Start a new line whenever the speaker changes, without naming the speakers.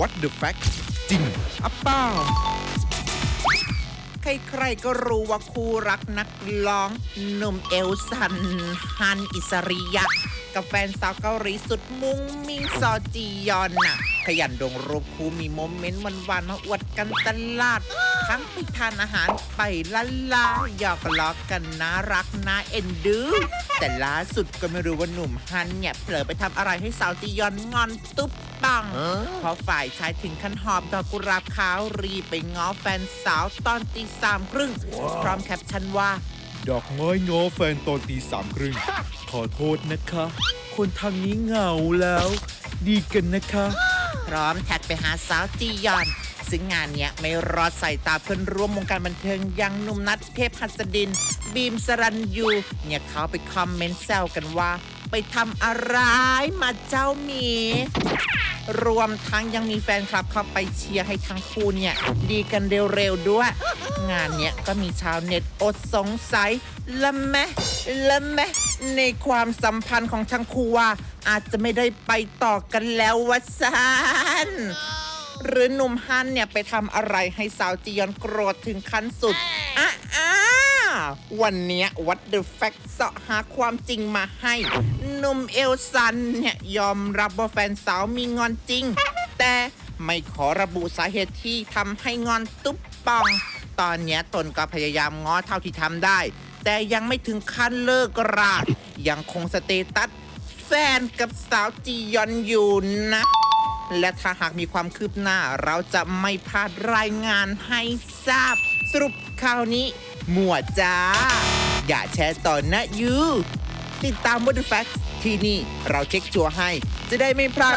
What the fact จริงอัปเป้าใครๆก็รู้ว่าคู่รักนักร้องหนุ่มเอลสันฮันอิสริยะ กับแฟนสาวเกาหลีสุดมุ้งมิงซอจียอนน่ะ ขยันลงรูปคู่มีโมเมนต์หวานๆมาอวดกันตลาด ทั้งไปทานอาหารไปละลาหยอกล้อกันน่ารักน่าเอ็นดู แต่ล่าสุดก็ไม่รู้ว่าหนุ่มฮันเนี่ยเผลอไปทำอะไรให้สาวจียอนงอนตุ๊บ ปัง เพราะฝ่ายชายถึงขั้นหอบดอกกุหลาบขาวรีบไปง้อแฟนสาวตอนตีสามครึ่ง พร้อมแคปชั่นว่า
ดอกไม้ง้อแฟนตอนตีสามครึ่ง ขอโทษนะคะ คนทางนี้เหงาแล้ว ดีกันนะคะ
พร้อมแท็กไปหาสาวจียอนซึ่งงานเนี้ยไม่รอดใส่ตาเพื่อนร่วมวงการบันเทิงอยังหนุ่มนัทเทพหัสดิน บีมสรันยูเนี่ยเขาไปคอมเมนต์แซวกันว่า ไปทำอะไรมาเจ้าหมี รวมทั้งยังมีแฟนคลับเข้าไปเชียร์ให้ทั้งคู่เนี่ย ดีกันเร็วๆด้วย งานเนี้ยก็มีชาวเน็ตอดสงสัยละแมะละแมะในความสัมพันธ์ของทั้งคู่ว่า อาจจะไม่ได้ไปต่อกันแล้ววะซานหรือหนุ่มฮันเนี่ยไปทำอะไรให้สาวจียอนโกรธถึงขั้นสุดอะ วันนี้วัดเดอะแฟกเสาะหาความจริงมาให้หนุ่มเอลซันเนี่ยยอมรับว่าแฟนสาวมีงอนจริง แต่ไม่ขอระบุสาเหตุที่ทำให้งอนตุ๊บปอง ตอนนี้ตนก็พยายามง้อเท่าที่ทำได้ แต่ยังไม่ถึงขั้นเลิกรายังคงสเตตัสแฟนกับสาวจียอนอยู่นะ และถ้าหากมีความคืบหน้าเราจะไม่พลาดรายงานให้ทราบ สรุปข่าวนี้ หมวดจ้า อย่าแชร์ต่อนะยูติดตาม What the Facts ที่นี่เราเช็คชัวร์ให้ จะได้ไม่พลาด